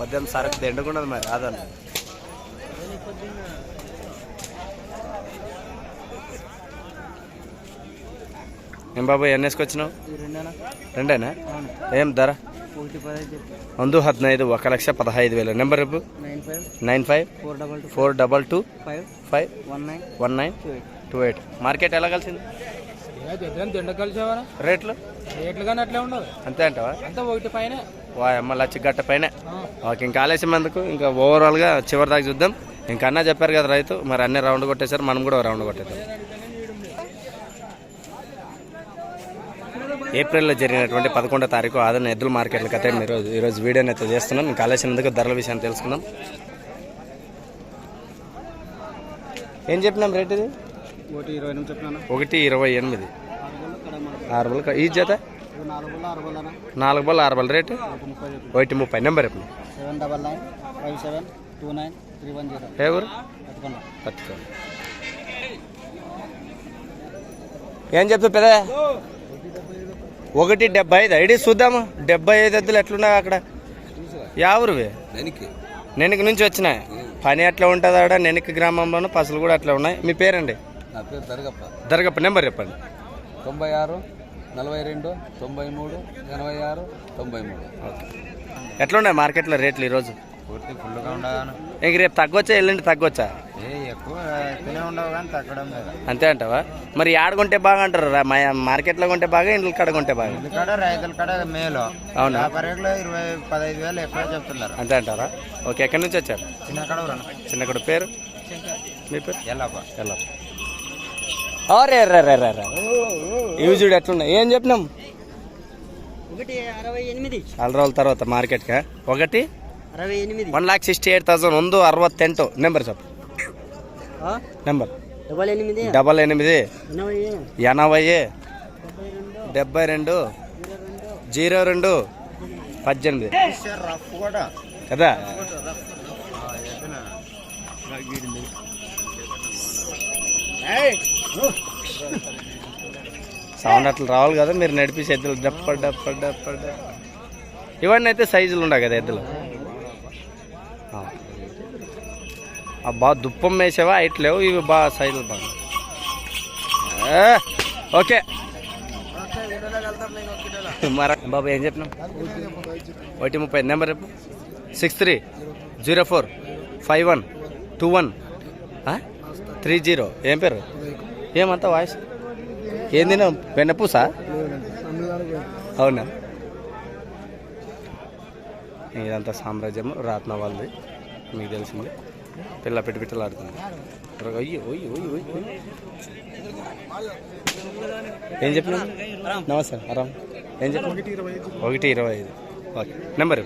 పద్దెనిమిది సరకు తిండకుండా మరి రాదన్న. ఏం బాబు ఎన్ని వేసుకొచ్చినావు? రెండేనా? ఏం ధర? ముందు హద్నైదు ఒక లక్ష పదహైదు వేల. నెంబర్ రేపు nine five four double two five five one one nine two eight. Market ఎలా కలిసింది? రేట్లు? రేట్లు కానీ అట్లే ఉండవు. అంతే అంటావా? అంతా ఒకటి పైన. అమ్మ లచ్చ గట్ట పైన. ఓకే ఇంకా ఆలస్యం ఎందుకు? ఇంకా ఓవరాల్గా చివరి దాకా చూద్దాం. ఇంకా అన్న చెప్పారు కదా రైతు మరి అన్నీ రౌండ్ కొట్టేశారు మనం కూడా రౌండ్ కొట్టేద్దాం. ఏప్రిల్లో జరిగినటువంటి పదకొండో తారీఖు ఆదరణ ఎద్దుల మార్కెట్ల కథ ఈరోజు ఈరోజు వీడియోని అయితే చేస్తున్నాం ఇంకా ఆలస్యం ధరల విషయాన్ని తెలుసుకుందాం. ఏం చెప్పినాం రేట్ ఇది? ఒకటి ఇరవై ఎనిమిది చెప్పినా ఒకటి ఇరవై ఎనిమిది ఆరు బల్ల ఈ జత? నాలుగు బల్ల ఆరు బల్ల రేటు? ఒకటి ముప్పై. నెంబర్ ఎప్పుడు seven double nine five seven two nine three one zero ఏ ఊరు? పట్టుకున్నా పట్టుకోండి ఏం చెప్తా పెద్ద? ఒకటి డెబ్బై ఐదు. ఐడి చూద్దాము. డెబ్బై ఐదు ఎద్దులు ఎట్లున్నాయి అక్కడ? యావురువి నెనికి. నుంచి వచ్చినాయి. పని ఎట్లా ఉంటుంది ఆడ నెనికి గ్రామంలోనూ పసులు కూడా అట్లా ఉన్నాయి. మీ పేరండి? నా పేరు దరగప్ప. దరగప్ప. నెంబర్ చెప్పండి. తొంభై ఆరు నలభై రెండు తొంభై మూడు ఎనభై ఆరు తొంభై మూడు. ఎట్లున్నాయి మార్కెట్లో రేట్లు ఈరోజు? పూర్తి ఫుల్గా ఉండగాను. ఇంక రేపు తగ్గొచ్చా ఎల్లుండి తగ్గొచ్చా? ఏ ఎక్కువ తినే ఉండవు కానీ తగ్గడం లేదు. అంతే అంటావా? మరి ఆడకుంటే బాగా అంటారు రా- మా మార్కెట్లో కొంటే బాగా ఇంట్లో కాడ కొంటే బాగా? ఇంటికాడ రైతుల కాడ మేలు. అవునా? వ్యాపారిలో ఇరవై పదహైదు వేలు ఎక్కువ చెప్తున్నారు. అంతే అంటారా? ఓకే ఎక్కడి నుంచి వచ్చారు? చిన్న కడ చిన్న కూడా పేరు? మీ పేరు? ఎల్లప్ప. ఎలా అరే రే రే రే రే ఇవి చూడు ఎట్లున్నాయి. ఏం చెప్పినాం? చాలా రోజుల తర్వాత మార్కెట్గా ఒకటి? One lakh sixty eight thousand వంద అరవత్తెంటు. నెంబర్ చెప్పు. నెంబర్. డబల్ ఎనిమిది. ఎనభై. డెబ్బై రెండు. జీరో రెండు. పద్దెనిమిది. కదా? సౌండ్ అట్లా రావాలి కదా మీరు నడిపేసి ఎద్దులు డప్ప డప్ప డప్ప డప్ప. ఇవన్నీ అయితే సైజులు ఉండవు కదా ఎద్దులు. బాగా దుప్పం వేసేవా? హైట్ లేవు ఇవి బాగా సైజులు బాగా. ఓకే. మరి బాబు ఏం చెప్పినాం ఒకటి ముప్పై నెంబర్ రేపు six three zero four five one two one three zero. ఏం పేరు? ఏమంతా వాయిస్? ఏం తిన్నాం వెన్నపూసా అవునా? ఇదంతా సామ్రాజ్యం రాత్న వాళ్ళది. మీకు తెలిసింది. పిల్ల పెట్టి పిట్టలు ఆడుతుంది. అయ్యి ఒయ్యి ఒయ్యి ఒయ్యి ఒయ్యి. ఏం చెప్పినా నమస్తే ఆరామ్ ఏం చెప్పిన ఒకటి ఇరవై ఐదు. ఓకే. నెంబర్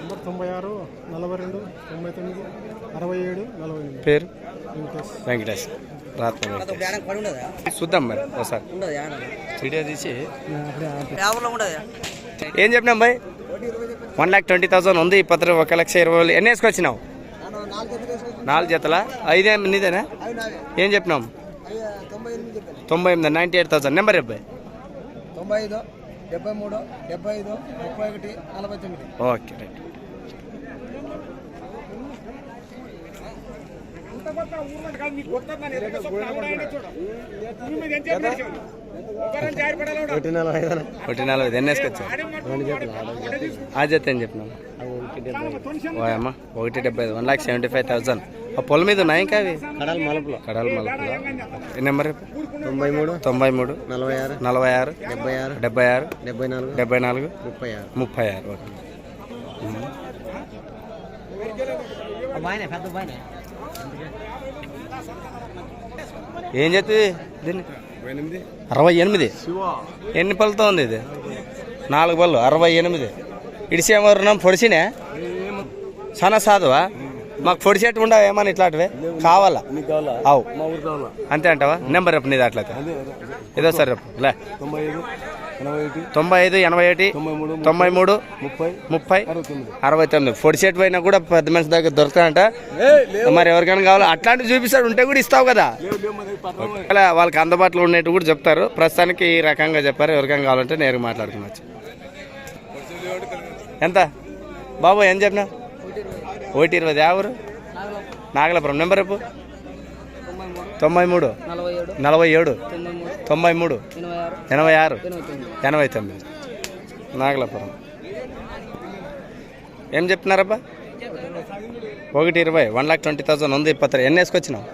నంబర్ తొంభై ఆరు నలభై రెండు తొంభై తొమ్మిది అరవై ఏడు నలభై పేరు? వెంకటేష్. వెంకటేష్. చూద్దాం మరి ఒకసారి. వీడియో తీసి. ఏం చెప్పినాం బాయ్? వన్ ల్యాక్ ట్వంటీ థౌసండ్ ఉంది పత్రం ఒక లక్ష ఇరవై వేలు. ఎన్ని వేసుకొచ్చినావు? నాలుగు జతలా? ఐదే నీదేనా? ఏం చెప్పినాం? తొంభై ఎనిమిది నైంటీ ఎయిట్ థౌసండ్. నెంబర్ చెప్పాయి తొంభై ఐదు డెబ్బై మూడు డెబ్బై ఐదు ముప్పై ఒకటి నలభై తొమ్మిది. Okay right. ఒకటి నలభై ఎన్ని జత చెప్పినాం ఒకటి డెబ్బై ఐదు one lakh seventy five thousand. ఆ పొలం మీద ఉన్నాయి ఇంకా అవి? కడల మలుపులో. కడాలి మలుపులో? ఈ నెంబర్ తొంభై మూడు తొంభై మూడు నలభై ఆరు నలభై ఆరు డెబ్బై ఆరు డెబ్బై ఆరు డెబ్బై నాలుగు డెబ్బై నాలుగు ముప్పై ఆరు. ముప్పై ఆరు ఓకే. బాగానే పెద్ద బాగానే ఏం చెప్తుంది దీన్ని? అరవై ఎనిమిది. ఎన్ని పళ్ళతో ఉంది ఇది? నాలుగు పళ్ళు అరవై ఎనిమిది. ఇడిసేమరున్నాం పొడిచినే చాలా సాధువా? మాకు పొడిచేట్టు ఉండవు ఏమన్నా ఇట్లాంటివి? కావాలా? అవు. అంతే అంటావా? నెంబర్ రేపు నీది అట్లయితే ఇదో సార్ రేపు లే. తొంభై ఐదు ఎనభై ఒకటి తొంభై మూడు ముప్పై ముప్పై అరవై తొమ్మిది. పొడి సెట్ పోయినా కూడా పెద్ద మనిషి దగ్గర దొరుకుతాయంట. మరి ఎవరికైనా కావాలో? అట్లాంటివి చూపిస్తాడు ఉంటే కూడా ఇస్తావు కదా. అలా వాళ్ళకి అందుబాటులో ఉండేట్టు కూడా చెప్తారు. ప్రస్తుతానికి ఈ రకంగా చెప్పారు. ఎవరికైనా కావాలంటే నేరుగా మాట్లాడుకోవచ్చు. ఎంత? బాబు ఏం చెప్పినా ఒకటి ఇరవై. ఎవరు? నాగలాపురం. నెంబర్ రేపు తొంభై మూడు. నలభై ఏడు. తొంభై మూడు. ఎనభై ఆరు. ఎనభై తొమ్మిది. నాగలాపురం. ఏం చెప్తున్నారబ్బా? ఒకటి ఇరవై. వన్ లాక్ ట్వంటీ థౌసండ్ ఉంది ఇప్పత్ర. ఎన్ని వేసుకొచ్చినావు?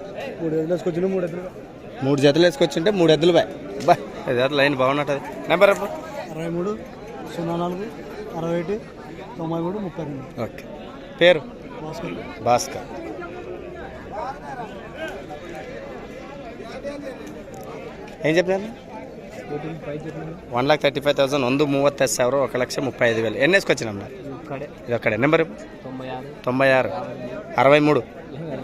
మూడు జతలు వేసుకొచ్చింటే మూడు ఎద్దులు బాయ్. బా జతలు లైన్ బాగున్నట్టు నెంబర్ అరవై మూడు సున్నా నాలుగు అరవై ఒకటి తొంభై మూడు ముప్పై రెండు. ఓకే. పేరు? భాస్కర్. భాస్కర్. ఏం చెప్పినాను one lakh thirty five thousand ಒಂದು ಮೂವತ್ತೈದು ಸಾವಿರ ఒక లక్ష ముప్పై ఐదు వేలు ఎన్ని వేసుకొచ్చినాం మరి కడే ఇది ఒక్కడే నెంబర్ తొంభై ఆరు తొంభై ఆరు అరవై మూడు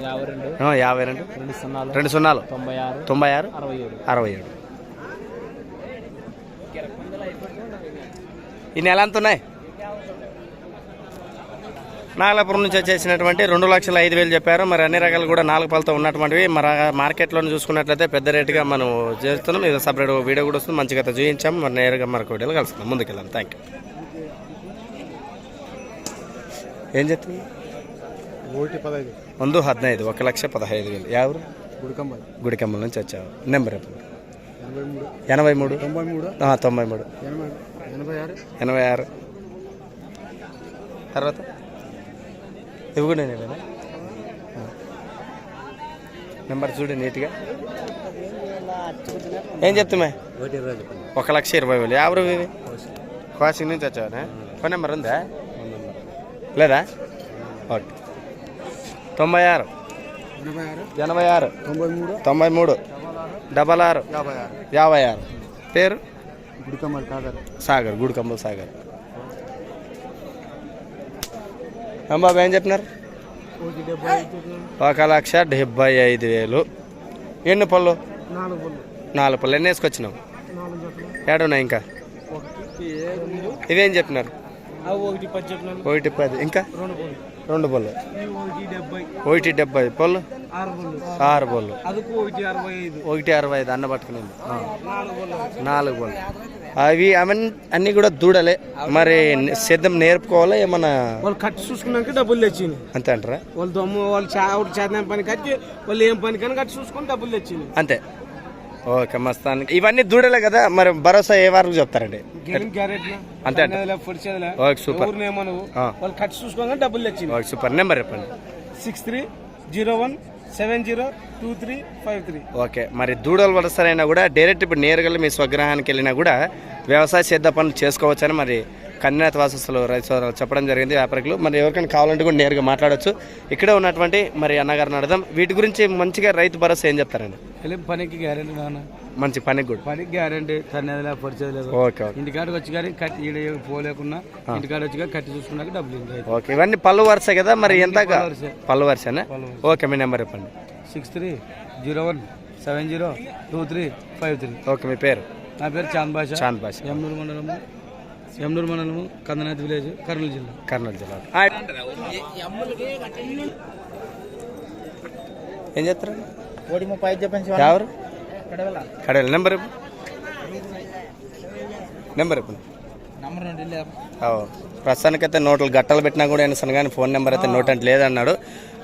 యాభై రెండు ఆ, యాభై రెండు రెండు సున్నాలు రెండు సున్నాలు తొంభై ఆరు తొంభై ఆరు అరవై ఏడు అరవై ఏడు ఈ నెల అంత ఉన్నాయి నాగలాపురం నుంచి వచ్చేసినటువంటి రెండు లక్షల ఐదు వేలు చెప్పారు. మరి అన్ని రకాలు కూడా నాలుగు పళ్ళతో ఉన్నటువంటివి. మరి మార్కెట్లో చూసుకున్నట్లయితే పెద్ద రేటుగా మనం చేస్తున్నాం. ఇది సపరేట్ వీడియో కూడా వస్తుంది. మంచిగా అయితే చూపించాం. మరి నేరుగా మరొక వీడియోలో కలుస్తున్నాం ముందుకెళ్ళాం థ్యాంక్ యూ ఏం చెప్తుంది ఒకటి పదహైదు. ముందు హద్నైదు ఒక లక్ష పదహైదు వేలు. ఎవరు గుడికంబాయి గుడికమ్మల నుంచి వచ్చావు. నెంబర్ ఎప్పుడు ఎనభై మూడు. తొంభై మూడు. తొంభై మూడు. ఎనభై ఆరు. తర్వాత? ఇవి కూడా నెంబర్ చూడు నీట్గా. ఏం చెప్తున్నా? ఒక లక్ష ఇరవై వేలు. ఎవరు ఇవి కోసింగ్ నుంచి వచ్చావా ఫోన్ నెంబర్ ఉందా? లేదా? ఓకే. తొంభై ఆరు. ఎనభై ఆరు. తొంభై మూడు. తొంభై మూడు. డబల్ ఆరు. యాభై ఆరు. పేరు? కాదర్. సాగర్ గుడికంబల్ సాగర్. బాబు ఏం చెప్పినారు? ఒక లక్ష డెబ్బై ఐదు వేలు. ఎన్ని పళ్ళు? నాలుగు పళ్ళు. ఎన్ని వేసుకొచ్చినావు? ఏడున్నాయి ఇంకా? ఇవేం చెప్పినారు? ఒకటి పది. ఇంకా? రెండు పళ్ళు. ఒకటి డెబ్బై పళ్ళు? ఆరు పళ్ళు. ఒకటి అరవై ఐదు. అన్న పట్టుకుని నాలుగు పళ్ళు. అవి అవన్నీ అన్నీ కూడా దూడలే. మరి సిద్ధం నేర్పుకోవాలా ఏమన్నా వాళ్ళు కట్టి చూసుకున్నాక డబ్బులు తెచ్చింది. అంతే అంటారా? వాళ్ళు దమ్ము వాళ్ళు చేతన పని కట్టి వాళ్ళు ఏం పని కానీ కట్టి చూసుకొని డబ్బులు తెచ్చింది. అంతే. ఓకే మస్తానికి ఇవన్నీ దూడలే కదా మరి భరోసా ఏ వరకు చెప్తారండి? అంతే ఓకే సూపర్. వాళ్ళు కట్టి చూసుకోగా డబ్బులు తెచ్చింది. Okay super. నెంబర్ చెప్పండి. Six three zero one seven zero two three five three. Okay మరి దూడలు వలసరైనా కూడా డైరెక్ట్ ఇప్పుడు నేరుగా మీ స్వగ్రహానికి వెళ్ళినా కూడా వ్యవసాయ సిద్ధ పనులు చేసుకోవచ్చని మరి కన్యాత వాసస్సులు రైతు సోదరులు చెప్పడం జరిగింది వ్యాపారికులు. మరి ఎవరికైనా కావాలంటే కూడా నేరుగా మాట్లాడొచ్చు. ఇక్కడే ఉన్నటువంటి మరి అన్నగారిని అడదాం వీటి గురించి మంచిగా రైతు భరోసా ఏం చెప్తారండి? పనికి గ్యారెంటీ నాన్న. మంచి పనికి కూడా. పనికి గ్యారెంటీ తనేదిలే పొడిచేదిలేదు ఓకే ఓకే. ఇంటికాడికి వచ్చి కానీ కట్టి ఈడ పోలేకున్నా ఇంటికాడ వచ్చి కానీ కట్టి చూసుకున్నాక డబ్బులు ఓకే ఇవన్నీ పళ్ళు వరుస కదా మరి ఎంత పళ్ళు వరుసే. పళ్ళు వరుసనా? ఓకే మీ నెంబర్ చెప్పండి. Six three zero one seven zero two three five three. Okay మీ పేరు? నా పేరు చాంద్ భాష చాంద్ భాష యమ్నూరు మండలము యమ్నూరు మండలము కందనాథ్ విలేజ్ కర్నూలు జిల్లా. కర్నూలు జిల్లా. ఏం చేస్తారు కోడి ముప్పై ఐదు చెప్పండి ఎవరు? కడవల. నెంబర్. నెంబర్ ఇప్పుడు నుండి ప్రస్తుతానికైతే నోట్లు గట్టలు పెట్టినా కూడా అయినా కానీ ఫోన్ నెంబర్ అయితే నోట్ అంటే లేదన్నాడు.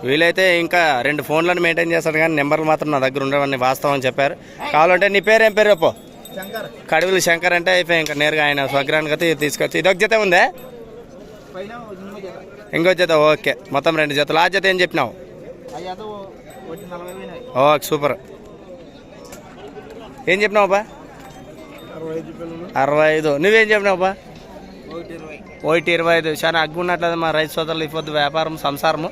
వీలైతే ఇంకా రెండు ఫోన్లను మెయింటైన్ చేస్తాడు కానీ నెంబర్లు మాత్రం నా దగ్గర ఉండవని వాస్తవం అని చెప్పారు. కావాలంటే నీ పేరు ఏం పేరు రేపు కడివిలి శంకర్ అంటే అయిపోయి ఇంకా నేరుగా ఆయన స్వగ్రహానికి అయితే తీసుకొచ్చి ఇది ఒక జత ఉందే? ఇంకో జత. ఓకే. మొత్తం రెండు జతలు. ఆ జత ఏం చెప్పినావు? Okay super. ఏం చెప్పినావు బా అరవై ఐదు నువ్వేం చెప్పినావు బా ఒకటి ఇరవై. ఐదు. చాలా అగ్గున్నట్లేదు మా రైతు సోదరులు ఇవ్వద్దు వ్యాపారం సంసారము.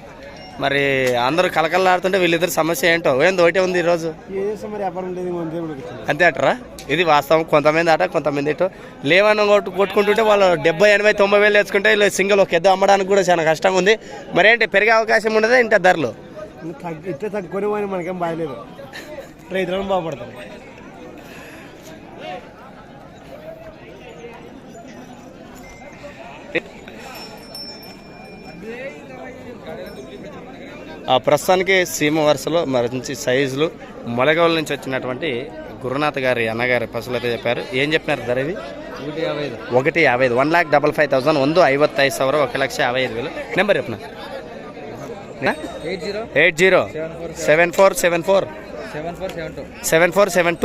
మరి అందరూ కలకల్లాడుతుంటే వీళ్ళిద్దరు సమస్య ఏంటో? ఏంది ఒకటే ఉంది ఈరోజు? ఏ మరి. అంతే అంటారా? ఇది వాస్తవం. కొంతమంది అట కొంతమంది ఇటు. లేవన్న కొట్టు కొట్టుకుంటుంటే వాళ్ళు డెబ్బై ఎనభై తొంభై వేలు తెచ్చుకుంటే వీళ్ళు సింగిల్ ఒక ఎద్దు అమ్మడానికి కూడా చాలా కష్టంగా ఉంది. మరేంటి పెరిగే అవకాశం ఉండదా ఇంత ధరలు? ఇట్లా తగ్గుకొని మనకేం బాగలేదు రైతులను బాగుపడతాం. ప్రస్తుతానికి సీమ వరుసలో మంచి సైజులు మొలగవల నుంచి వచ్చినటువంటి గురునాథ్ గారి అన్నగారి పశువులు అయితే చెప్పారు ఏం చెప్పినారు ధర ఇది ఒకటి యాభై ఐదు ఒకటి యాభై ఐదు one lakh double five thousand ಒಂದು ಐವತ್ತೈದು ಸಾವಿರ ఒక లక్ష యాభై ఐదు వేలు నెంబర్ చెప్పిన eight zero eight zero seven four seven four seven four seven two seven four seven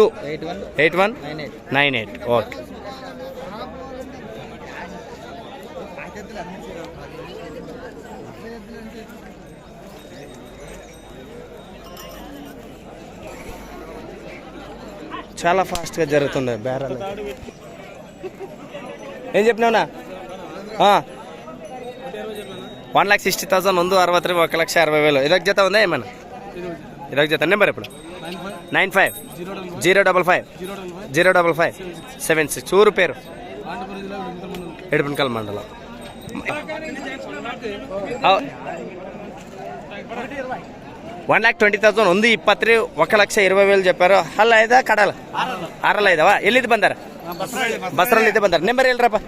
చాలా ఫాస్ట్గా జరుగుతుంది బేరాలు. ఏం చెప్పినావునా వన్ ల్యాక్ సిక్స్టీ థౌసండ్ ఉంది అరవై త్రీ ఒక లక్ష అరవై వేలు. ఇదొక జత ఉందా ఏమన్నా? ఇదొక జత. నెంబర్ ఇప్పుడు. Nine five zero double five zero double five seven six ఊరు పేరు. ఎడుపునకల్ మండలం. వన్ ಲ್ಯಾಕ್ ಟ್ವೆಂಟಿ ತೌಸಂಡ್ ಒಂದು ಇಪ್ಪತ್ತು ఒక ಲಕ್ಷ ಇರುವೈ ವೇಲು చెప్పారు ಅಲ್ಲ ಐದ ಕಡಲ ಆರಲ್ಲ ಐದವ ಎಲ್ಲಿದ್ದು ಬಂದಾರ ಬಸ್ರಲ್ಲಿದ್ದು ಬಂದಾರ ನೆಂಬರ್ ಹೇಳ್ರಪ್ಪ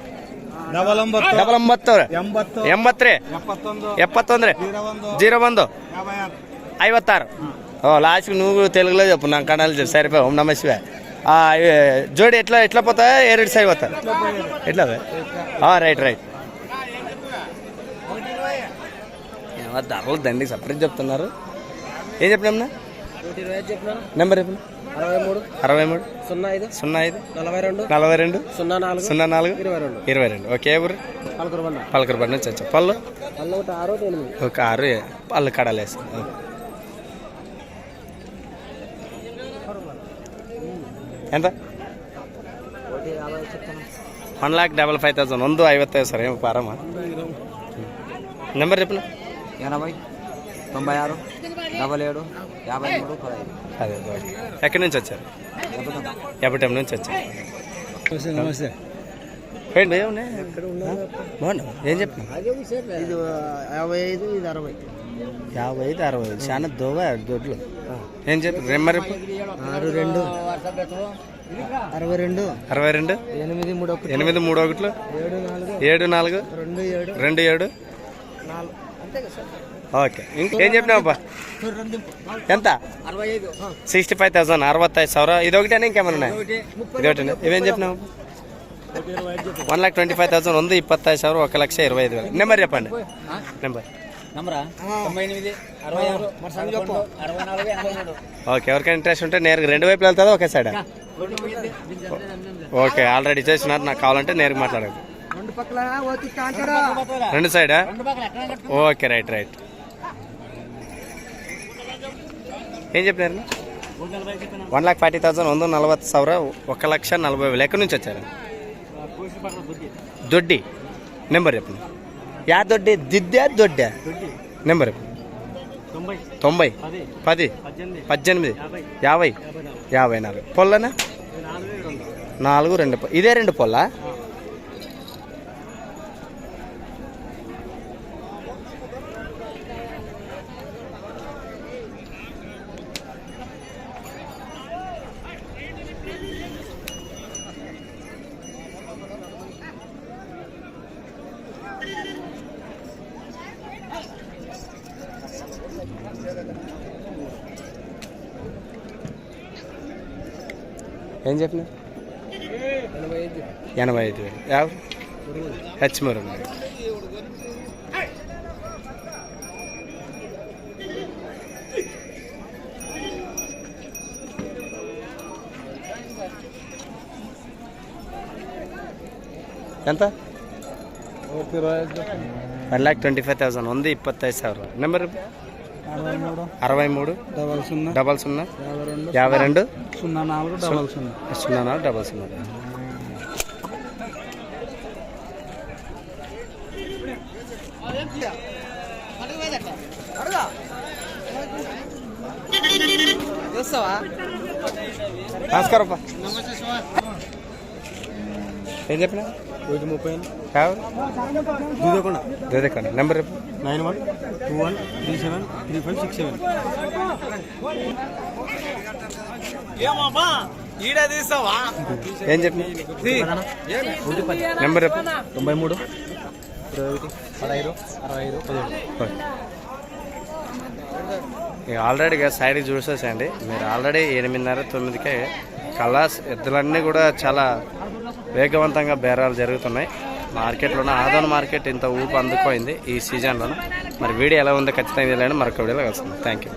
ಡಬಲ್ ಒಂಬತ್ತು ಡಬಲ್ ಒಂಬತ್ತು ಎಂಬತ್ತು ಎಂಬತ್ತು ರೀ ಎಪ್ಪತ್ತೊಂದು ఎప్పత్తొంది ಒಂದು జీరో ಒಂದು యాభై ఆరు ఐవత్తారు ఓ లాస్ట్కి నువ్వు తెలుగులో చెప్పు నాకు కన్నాలు చెప్పు సరిపోయి ఓం నమ శివాయ ఆ, ఇవి జోడి ఎట్లా ఎట్లా పోతాయా ఏరేడు సైడ్ పోతారు ఎట్లా అవి? ఆ, రైట్ రైట్ ఏమో ధరలు దండికి సపరేట్ చెప్తున్నారు ఏం చెప్పినామన్నా నూట ఇరవై ఐదు చెప్పినాను నెంబర్ చెప్పిన అరవై మూడు అరవై మూడు సున్నా ఐదు సున్నా ఐదు నలభై రెండు నలభై రెండు సున్నా నాలుగు సున్నా నాలుగు ఇరవై రెండు ఇరవై రెండు ఓకే ఊరు పలకరు బండ పలకరపడి నుంచి వచ్చా పళ్ళు పళ్ళు ఒకటి ఆరు ఒకటి ఎనిమిది ఒక ఆరు పళ్ళు కడాలేసి ఎంత ఒకటి యాభై చెప్తాను one lakh double five thousand ಒಂದು ಐವತ್ತೈದು ಸರ್ ಏನು ಆರಾಮ నెంబర్ చెప్పిన ఎనభై తొంభై ఆరు డబల్ ఏడు యాభై మూడు పదహైదు. అదే ఎక్కడి నుంచి వచ్చారు? ఎప్పటి నుంచి వచ్చారు. నమస్తే ఏంటి ఏమున్నాయి బాగున్నా ఏం చెప్పిన ఇది యాభై ఐదు ఇది అరవై. యాభై ఐదు అరవై ఐదు. చాలా దోవ దొడ్లు. ఏం చెప్పి చెప్పు ఆరు రెండు. అరవై రెండు. అరవై రెండు? ఎనిమిది మూడు ఒకటి. ఎనిమిది మూడు ఒకట్లు? ఏడు నాలుగు. ఏడు నాలుగు? రెండు ఏడు. రెండు ఏడు? నాలుగు. అంతే కదా సార్. ఓకే. ఏం చెప్పినావబ్బా? ఎంత? సిక్స్టీ ఫైవ్ థౌసండ్ అరవై ఐదు సవరా ఇది ఒకటేనా ఇంకేమైనా ఉన్నాయి? ఇది ఇవేం చెప్పినావు? One lakh twenty five thousand ఉంది ఇప్పత్తైదు సవర ఒక లక్ష ఇరవై ఐదు వేలు. నెంబర్ చెప్పండి. నెంబర్ ఓకే ఎవరికైనా ఇంట్రెస్ట్ ఉంటే నేరుగా రెండు వైపులు వెళ్తుందా ఒకే సైడ్? ఓకే ఆల్రెడీ చేసినారు నాకు కావాలంటే నేరుగా మాట్లాడదు రెండు సైడా? Okay right right. ఏం చెప్పినారు? వన్ లాక్ ఫార్టీ థౌసండ్ వంద నలభై సవర ఒక లక్ష నలభై వేలు. ఎక్కడి నుంచి వచ్చారు? దొడ్డి. నెంబర్ చెప్పండి. యా దొడ్డి? దిద్దా దొడ్డా? నెంబర్ చెప్పండి. తొంభై. పది. పద్దెనిమిది. యాభై. యాభై. నాలుగు. పొల్లనా? నాలుగు రెండు. ఇదే రెండు పొల్లా? ఏం చెప్పిన ఎనభై ఐదు. వేలు యాభై హెచ్ మరు ఎంత? One lakh twenty five thousand ఉంది ಇಪ್ಪತ್ತೈದು సార్ నెంబర్? అరవై మూడు. డబల్ సున్నా. డబల్ సున్నా. యాభై రెండు. సున్నా నాలుగు డబల్ సున్నా. సున్నా నాలుగు డబల్ సున్నా. నమస్కారం అప్ప. ఏం చెప్పిన ఒకటి ముప్పై దూదకొండ దూదకొండ నెంబర్ చెప్పు. Nine one two one three seven three five six seven. ఏం చెప్పిన నెంబర్ చెప్పు. తొంభై మూడు ఇరవై ఒకటి పదహైదు అరవై ఐదు పదిహేడు. ఇక ఆల్రెడీగా సైడ్కి చూసేసండి మీరు ఆల్రెడీ ఎనిమిదిన్నర తొమ్మిదికే కలాస్ ఎద్దులన్నీ కూడా చాలా వేగవంతంగా బేరాలు జరుగుతున్నాయి. మార్కెట్లోనే ఆదాన మార్కెట్ ఇంత ఊపు అందుకోయింది ఈ సీజన్లో మరి వీడియో ఎలా ఉందో ఖచ్చితంగా తెలియాలని మరొక వీడియోలో కలుస్తుంది థ్యాంక్ యూ